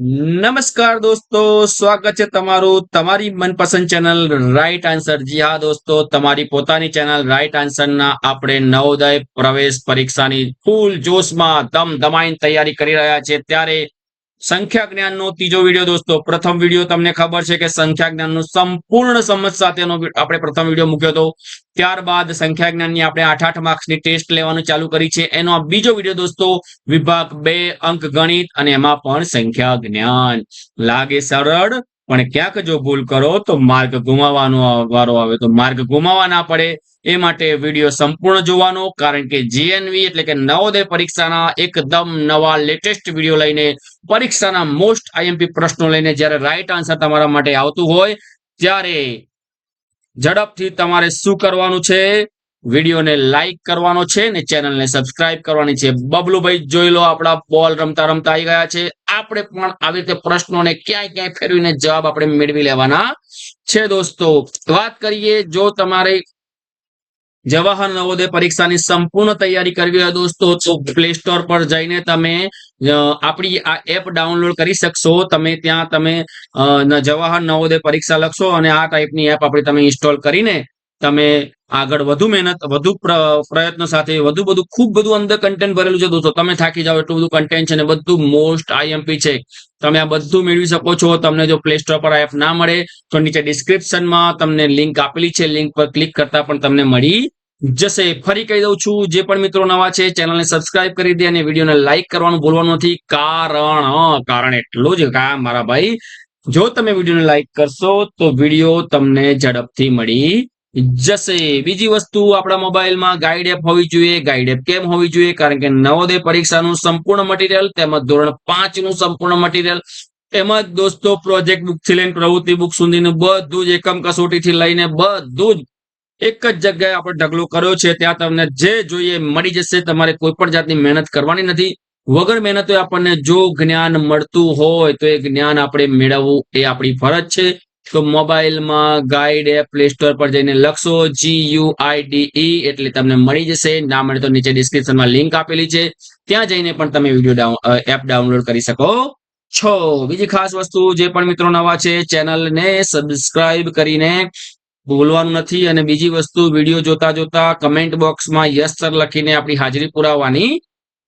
નમસ્કાર દોસ્તો, સ્વાગત છે તમારું તમારી મનપસંદ ચેનલ રાઈટ આન્સર જી હા દોસ્તો, તમારી પોતાની ચેનલ રાઈટ આન્સરના આપણે નવોદય પ્રવેશ પરીક્ષાની ફૂલ જોશમાં દમ દમાઈને તૈયારી કરી રહ્યા છે. ત્યારે સંખ્યા જ્ઞાનનો ત્રીજો વીડિયો દોસ્તો, પ્રથમ વીડિયો તમને ખબર છે કે સંખ્યા જ્ઞાનનો સંપૂર્ણ સમજ સાથેનો આપણે પ્રથમ વીડિયો મૂક્યો હતો. ત્યારબાદ સંખ્યા જ્ઞાનની આપણે આઠ આઠ માર્ક્સની ટેસ્ટ લેવાનું ચાલુ કરી છે. એનો આ બીજો વીડિયો દોસ્તો, વિભાગ બે અંક ગણિત અને એમાં પણ સંખ્યા જ્ઞાન લાગે સરળ પણ ક્યાંક જો ભૂલ કરો તો માર્ગ ગુમાવવાનો વારો આવે. તો માર્ગ ગુમાવવા ના પડે એ માટે વીડિયો સંપૂર્ણ જોવાનો, કારણ કે જીએનવી એટલે કે નવોદય પરીક્ષાના એકદમ નવા લેટેસ્ટ વીડિયો લઈને પરીક્ષાના મોસ્ટ આઈએમપી પ્રશ્નો લઈને જ્યારે રાઈટ આન્સર તમારા માટે આવતું હોય, ત્યારે ઝડપથી તમારે શું કરવાનું છે? વિડીયોને લાઈક કરવાનો છે ને ચેનલને સબસ્ક્રાઇબ કરવાની છે. બબલુભાઈ જોઈ લો, આપણા બોલ રમતા રમતા આવી ગયા છે. આપણે પણ આવી રીતે પ્રશ્નોને ક્યાંય ક્યાંય ફેરવીને જવાબ આપણે મેળવી લેવાના છે દોસ્તો. વાત કરીએ, જો તમારે જવાહર નવોદય પરીક્ષાની સંપૂર્ણ તૈયારી કરવી હોય દોસ્તો, તો પ્લે સ્ટોર પર જઈને તમે આપણી આ એપ ડાઉનલોડ કરી શકશો. તમે ત્યાં તમે જવાહર નવોદય પરીક્ષા લખશો અને આ ટાઈપની એપ આપણે તમે ઇન્સ્ટોલ કરીને તમે આગળ વધુ મહેનત, વધુ પ્ર- પ્રયત્ન સાથે, વધુ બધું, ખૂબ બધું અંદર કન્ટેન્ટ ભરેલું છે દોસ્તો. તમે થાકી જાઓ, એટલું બધું કન્ટેન્ટ છે ને બધું મોસ્ટ આઈએમપી છે. તમે આ બધું મેળવી શકો છો. તમને જો પ્લે સ્ટોર પર આ એપ ના મળે, તો નીચે ડિસ્ક્રિપ્શનમાં તમને લિંક આપેલી છે. લિંક પર ક્લિક કરતા પણ તમને મળી જશે. ફરી કહી દઉં છું, જે પણ મિત્રો નવા છે, ચેનલને સબસ્ક્રાઇબ કરી દે અને વિડીયોને લાઇક કરવાનું ભૂલવાનું નથી. કારણ કારણ એટલું જ કા મારા ભાઈ, જો તમે વિડીયોને લાઇક કરશો, તો વીડિયો તમને ઝડપથી મળી જશે બીજી વસ્તુ આપણા મોબાઈલમાં ગાઈડ એપ હોવી જોઈએ. ગાઈડ એપ કેમ હોવી જોઈએ? કારણ કે નવોદય પરીક્ષાનું સંપૂર્ણ મટીરિયલ તેમજ ધોરણ પાંચનું સંપૂર્ણ મટીરિયલ તેમજ દોસ્તો પ્રોજેક્ટ બુકથી લઈને પ્રવૃત્તિ બુક સુધીનું બધું જ એકમ કસોટીથી લઈને બધું જ એક જ જગ્યાએ આપણે ઢગલો કર્યો છે. ત્યાં તમને જે જોઈએ મળી જશે. તમારે કોઈ પણ જાતની મહેનત કરવાની નથી. વગર મહેનતે આપણને જો જ્ઞાન મળતું હોય તો એ જ્ઞાન આપણે મેળવવું એ આપણી ફરજ છે. તો મોબાઈલમાં ગાઈડ એપ, પ્લે સ્ટોર પર જઈને લખશો જી યુ આઈ ડી એટલે તમને મળી જશે. ના મળે તો નીચે ડિસ્ક્રિપ્શનમાં લિંક આપેલી છે. ત્યાં જઈને પણ તમે વીડિયો એપ ડાઉનલોડ કરી શકો છો. બીજી ખાસ વસ્તુ, જે પણ મિત્રો નવા છે, ચેનલને સબસ્ક્રાઇબ કરીને ભૂલવાનું નથી. અને બીજી વસ્તુ, વીડિયો જોતા જોતા કમેન્ટ બોક્સમાં યસ સર લખીને આપણી હાજરી પુરાવવાની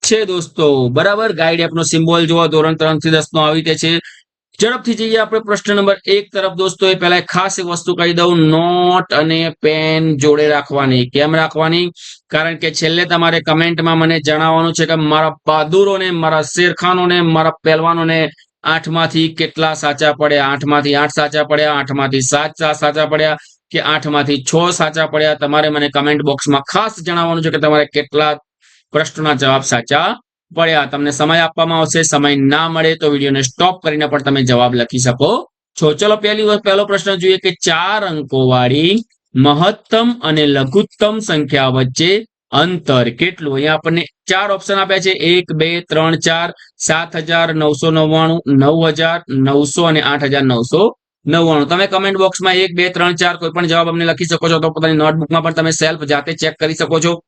છે દોસ્તો. બરાબર? ગાઈડ એપનો સિમ્બોલ જોવા, ધોરણ ત્રણથી દસ નો આવી રીતે છે. ઝડપથી જઈએ આપણે પ્રશ્ન નંબર એક તરફ. દોસ્તો, એ પહેલા ખાસ એક વસ્તુ કહી દઉં. નોટ અને પેન જોડે રાખવાની. કેમ રાખવાની? કારણ કે છેલ્લે તમારે કમેન્ટમાં મને જણાવવાનું છે કે મારા બહાદુરોને, મારા શેરખાનોને, મારા પહેલવાનોને આઠમાંથી કેટલા સાચા પડ્યા? આઠમાંથી આઠ સાચા પડ્યા? આઠમાંથી સાત સાચા પડ્યા? કે આઠમાંથી છ સાચા પડ્યા? તમારે મને કમેન્ટ બોક્સમાં ખાસ જણાવવાનું છે કે તમારે કેટલા પ્રશ્નોના જવાબ સાચા પડ્યા તમને સમય આપવામાં આવશે, સમય ના મળે તો વિડીયોને સ્ટોપ કરીને પણ તમે જવાબ લખી શકો છો. ચલો, પહેલી પહેલો પ્રશ્ન જોઈએ કે ચાર અંકો વાળી મહત્તમ અને લઘુત્તમ સંખ્યા વચ્ચે અંતર કેટલું? અહીંયા આપણને ચાર ઓપ્શન આપ્યા છે. એક, બે, ત્રણ, ચાર, સાત હજાર નવસો નવ્વાણું, નવ હજાર નવસો અને આઠ હજાર નવસો નવ્વાણું. તમે કમેન્ટ બોક્સમાં એક, બે, ત્રણ, ચાર કોઈ પણ જવાબ અમને લખી શકો છો, તો પોતાની નોટબુકમાં પણ તમે સેલ્ફ જાતે ચેક કરી શકો છો.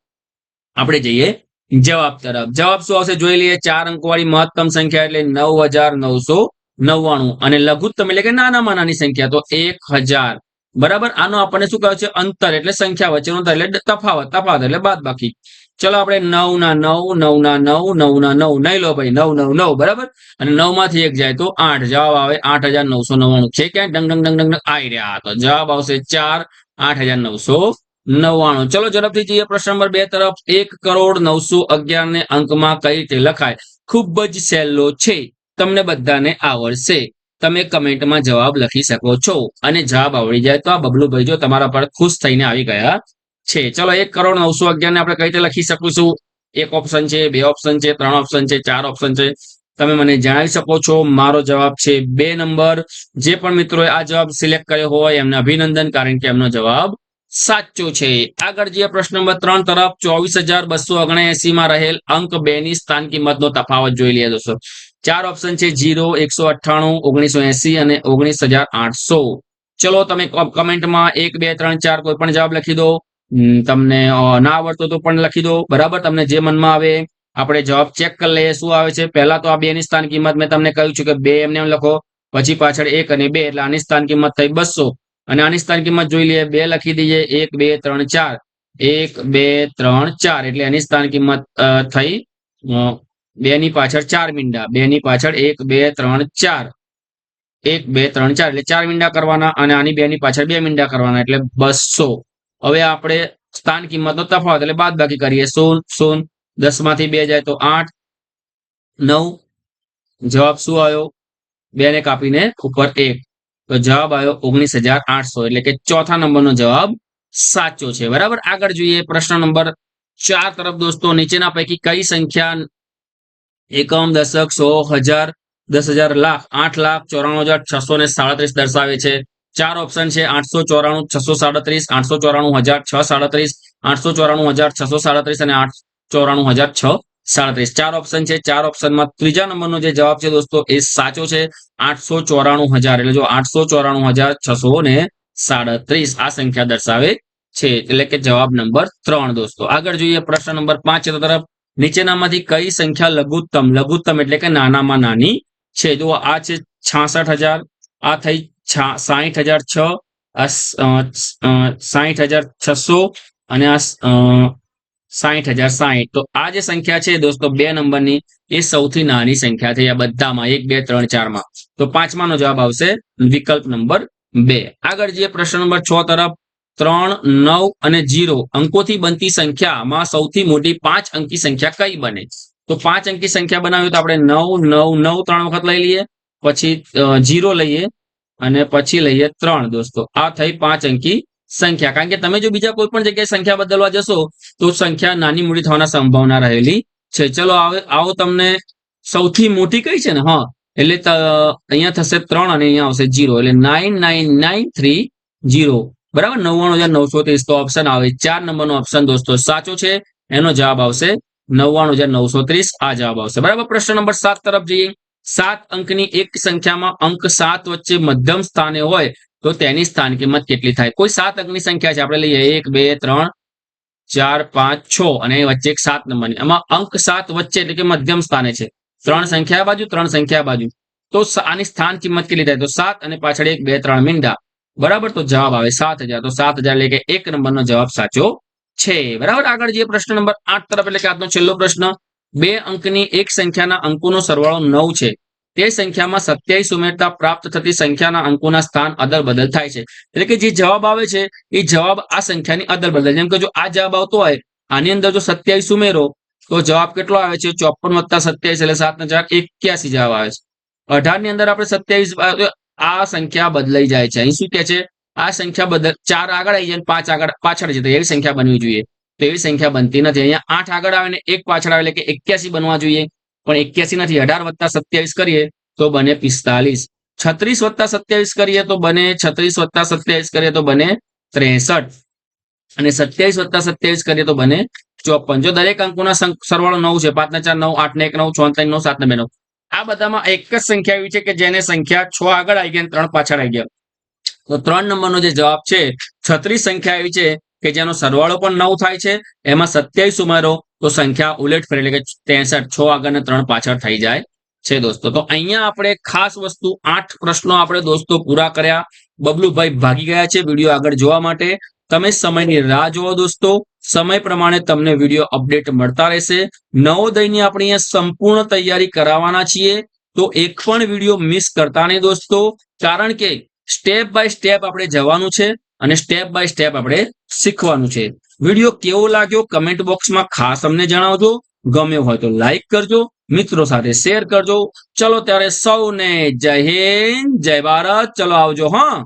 આપણે જઈએ. જવાબ તરફ. જવાબ શું આવશે? જોઈ લઈએ. ચાર અંકવાળી મહત્તમ સંખ્યા એટલે નવ હજાર નવસો નવ્વાણું. અને લઘુત્તમ એટલે કે નાનામાં નાની સંખ્યા. તો એક હજાર. બરાબર? આનો આપણને શું કહે છે? અંતર એટલે સંખ્યા વચ્ચેનો એટલે તફાવત. તફાવત એટલે બાદ બાકી ચલો આપણે નવ ના નવ નવ ના નવ નવ ના નવ. નહીં લો ભાઈ. નવ નવ નવ. બરાબર? અને નવમાંથી એક જાય તો આઠ. જવાબ આવે આઠ હજાર નવસો નવ્વાણું. છે? ક્યાં ડંગ ડંગ ડંગ ડંગ ડંગ. આવી રહ્યા. તો જવાબ આવશે ચાર, આઠ હજાર નવસો નવ્વાણું. ચલો ઝડપથી જઈએ પ્રશ્ન નંબર બે તરફ. એક કરોડ નવસો અગિયાર ને અંકમાં કઈ રીતે લખાય? ખૂબ જ સહેલો છે. તમને બધાને આવડશે. તમે કમેન્ટમાં જવાબ લખી શકો છો. અને જવાબ આવડી જાય તો આ બબલુભાઈ જો તમારા પર ખુશ થઈને આવી ગયા છે. ચલો એક કરોડ નવસો અગિયાર ને આપણે કઈ રીતે લખી શકીશું? એક ઓપ્શન છે, બે ઓપ્શન છે, ત્રણ ઓપ્શન છે, ચાર ઓપ્શન છે. તમે મને જણાવી શકો છો. મારો જવાબ છે બે નંબર. જે પણ મિત્રોએ આ જવાબ સિલેક્ટ કર્યો હોય એમને અભિનંદન, કારણ કે એમનો જવાબ સાચો છે. આગળ જે પ્રશ્ન નંબર ત્રણ તરફ ચોવીસ હજાર બસો ઓગણએસી માં રહેલ અંક બે ની સ્થાન કિંમતનો તફાવત જોઈ લઈએ દોસ્તો. ચાર ઓપ્શન છે જીરો, એકસો અઠ્ઠાણું, ઓગણીસો એસી અને ઓગણીસ હજાર આઠસો. ચલો તમે કમેન્ટમાં એક, બે, ત્રણ, ચાર કોઈ પણ જવાબ લખી દો. તમને ના આવડતો તો પણ લખી દો. બરાબર? તમને જે મનમાં આવે, આપણે જવાબ ચેક કરી લઈએ શું આવે છે. પહેલા તો આ બે સ્થાન કિંમત મેં તમને કહ્યું છે કે બે એમને એમ લખો. પછી પાછળ એક અને બે, એટલે આની સ્થાન કિંમત થઈ બસો. અને આની સ્થાન કિંમત જોઈ લઈએ, બે લખી દઈએ, એક, બે, ત્રણ, ચાર. એક, બે, ત્રણ, ચાર. એટલે એની સ્થાન કિંમત થઈ બે ની પાછળ ચાર મીંડા. બે ની પાછળ એક, બે, ત્રણ, ચાર. એક, બે, ત્રણ, ચાર. એટલે ચાર મીંડા કરવાના અને આની બે ની પાછળ બે મીંડા કરવાના, એટલે બસો. હવે આપણે સ્થાન કિંમતનો તફાવત, એટલે બાદ બાકી કરીએ. સોન સોન દસમાંથી બે જાય તો આઠ, નવ. જવાબ શું આવ્યો? બે ને કાપીને ઉપર એક. તો જવાબ આવ્યો ઓગણીસ હજાર આઠસો. એટલે કે ચોથા નંબરનો જવાબ સાચો છે. બરાબર? આગળ જોઈએ પ્રશ્ન નંબર ચાર તરફ દોસ્તો, નીચેના પૈકી કઈ સંખ્યા એકમ, દશક સો હજાર, દસ હજાર લાખ, આઠ લાખ, ચોરાણું હજાર, છસો ને સાડત્રીસ દર્શાવે છે. ચાર ઓપ્શન છે, આઠસો ચોરાણું, છસો સાડત્રીસ, આઠસો ચોરાણું હજાર, છ સાડત્રીસ, આઠસો ચોરાણું હજાર, છસો સાડત્રીસ અને આઠ ચોરાણું હજાર, છ સાડત્રીસ. ચાર ઓપ્શન છે. ચાર ઓપ્શનમાં ત્રીજા નંબરનો જે જવાબ છે દોસ્તો, એ સાચો છે. આઠસો ચોરાણું હજાર. એટલે જો આઠસો ચોરાણું હજાર છસો ને સાડત્રીસ આ સંખ્યા દર્શાવે છે. એટલે કે જવાબ નંબર ત્રણ દોસ્તો. આગળ જોઈએ પ્રશ્ન નંબર પાંચ તરફ નીચેનામાંથી કઈ સંખ્યા લઘુત્તમ? લઘુત્તમ એટલે કે નાનામાં નાની છે. જો આ છે છાસઠ હજાર, આ થઈ સાહીઠ હજાર છ સાહીઠ હજાર છસો અને આ સાહીઠ હજાર સાહીઠ તો આ જે સંખ્યા છે દોસ્તો, બે નંબરની, એ સૌથી નાની સંખ્યા છે આ બધામાં, એક, બે, ત્રણ, ચારમાં. તો પાંચમાનો જવાબ આવશે વિકલ્પ નંબર બે. આગળ જે પ્રશ્ન નંબર છ તરફ. ત્રણ, નવ અને જીરો અંકોથી બનતી સંખ્યામાં સૌથી મોટી પાંચ અંકી સંખ્યા કઈ બને? તો પાંચ અંકી સંખ્યા બનાવ્યું તો આપણે નવ નવ નવ ત્રણ વખત લઈ લઈએ, પછી જીરો લઈએ અને પછી લઈએ ત્રણ દોસ્તો. આ થઈ પાંચ અંકી સંખ્યા. કારણ કે તમે જો બીજા કોઈ પણ જગ્યાએ સંખ્યા બદલવા જશો, તો સંખ્યા નાની મોટી થવાના સંભાવના રહેલી છે. ચલો, આવે તમને સૌથી મોટી કઈ છે ને? હા, એટલે અહીંયા થશે ત્રણ અને અહીંયા આવશે જીરો. એટલે nine nine nine three zero બરાબર? નવ્વાણું હજાર નવસો ત્રીસ. તો ઓપ્શન આવે. ચાર નંબરનો ઓપ્શન દોસ્તો સાચો છે. એનો જવાબ આવશે નવ્વાણું હજાર નવસો ત્રીસ. આ જવાબ આવશે. બરાબર? પ્રશ્ન નંબર સાત તરફ જઈએ. સાત અંકની એક સંખ્યામાં અંક સાત વચ્ચે મધ્યમ સ્થાને હોય તો તેની સ્થાન કિંમત કેટલી થાય? કોઈ સાત અંકની સંખ્યા છે. આપણે લઈએ એક, બે, ત્રણ, ચાર, પાંચ, છ અને વચ્ચે એક સાત નંબરની. આમાં અંક સાત વચ્ચે એટલે કે મધ્યમ સ્થાને છે. ત્રણ સંખ્યા બાજુ, ત્રણ સંખ્યા બાજુ. તો આની સ્થાન કિંમત કેટલી થાય? તો સાત અને પાછળ એક, બે, ત્રણ મીંડા. બરાબર? તો જવાબ આવે સાત તો સાત એટલે કે એક નંબરનો જવાબ સાચો છે. બરાબર? આગળ જે પ્રશ્ન નંબર આઠ તરફ. એટલે કે આજનો છેલ્લો પ્રશ્ન. બે અંકની એક સંખ્યાના અંકોનો સરવાળો નવ છે. તે સંખ્યામાં સત્યાવીસ ઉમેરતા પ્રાપ્ત થતી સંખ્યાના અંકોના સ્થાન અદલ બદલ થાય છે. એટલે કે જે જવાબ આવે છે, એ જવાબ આ સંખ્યાની અદલ બદલ જેમ કે જો આ જવાબ આવતો હોય, આની અંદર જો સત્યાવીસ ઉમેરો, તો જવાબ કેટલો આવે છે? ચોપન વત્તા સત્યાવીસ એટલે સાત હજાર એક્યાસી જવાબ આવે છે. અઢારની અંદર આપણે સત્યાવીસ આ સંખ્યા બદલાઈ જાય છે. અહીં શું કે છે? આ સંખ્યા બદલ ચાર આગળ આવી જાય પાંચ આગળ પાછળ જતા એવી સંખ્યા બનવી જોઈએ. તો એવી સંખ્યા બનતી નથી. અહીંયા આઠ આગળ આવે ને એક પાછળ આવે એટલે કે એક્યાસી બનવા જોઈએ. પણ એક્યાસી નથી, અઢાર વત્તા સત્યાવીસ કરીએ તો બને પિસ્તાલીસ. છત્રીસ વત્તા સત્યાવીસ કરીએ તો બને છત્રીસ વત્તા સત્યાવીસ કરીએ તો બને ત્રેસઠ. અને સત્યાવીસ વત્તા સત્યાવીસ કરીએ તો બને ચોપન. જો દરેક અંકોના સરવાળો નવ છે, પાંચ ને ચાર નવ, આઠ ને એક નવ ચોત્રીસ નવ, સાત ને બે નવ. આ બધામાં એક જ સંખ્યા એવી છે કે જેને સંખ્યા છ આગળ આવી ગયા ત્રણ પાછળ આવી ગયા. તો ત્રણ નંબરનો જે જવાબ છે, છત્રીસ સંખ્યા એવી છે કે જેનો સરવાળો પણ નવ થાય છે, એમાં સત્યાવીસ ઉમેરો તો સંખ્યા ઉલેટ ફરી એટલે કે ત્રેસઠ, છ આગળ ને ત્રણ પાછળ થઈ જાય છે દોસ્તો. તો અહીંયા આપણે ખાસ વસ્તુ આઠ પ્રશ્નો આપણે દોસ્તો પૂરા કર્યા. બબલુભાઈ ભાગી ગયા છે વીડિયો આગળ જોવા માટે. તમે સમયની રાહ જોવો દોસ્તો. સમય પ્રમાણે તમને વીડિયો અપડેટ મળતા રહેશે. નવોદયની આપણે અહીંયા સંપૂર્ણ તૈયારી કરાવવાના છીએ. તો એક પણ વીડિયો મિસ કરતા નહીં દોસ્તો. કારણ કે સ્ટેપ બાય સ્ટેપ આપણે જવાનું છે. અને સ્ટેપ બાય સ્ટેપ આપણે શીખવાનું છે. વીડિયો કેવો લાગ્યો કમેન્ટ બોક્સમાં ખાસ અમને જણાવજો. ગમ્યો હોય તો લાઈક કરજો. મિત્રો સાથે શેર કરજો. ચલો ત્યારે સૌને જય હિન્દ, જય ભારત. ચલો આવજો, હા.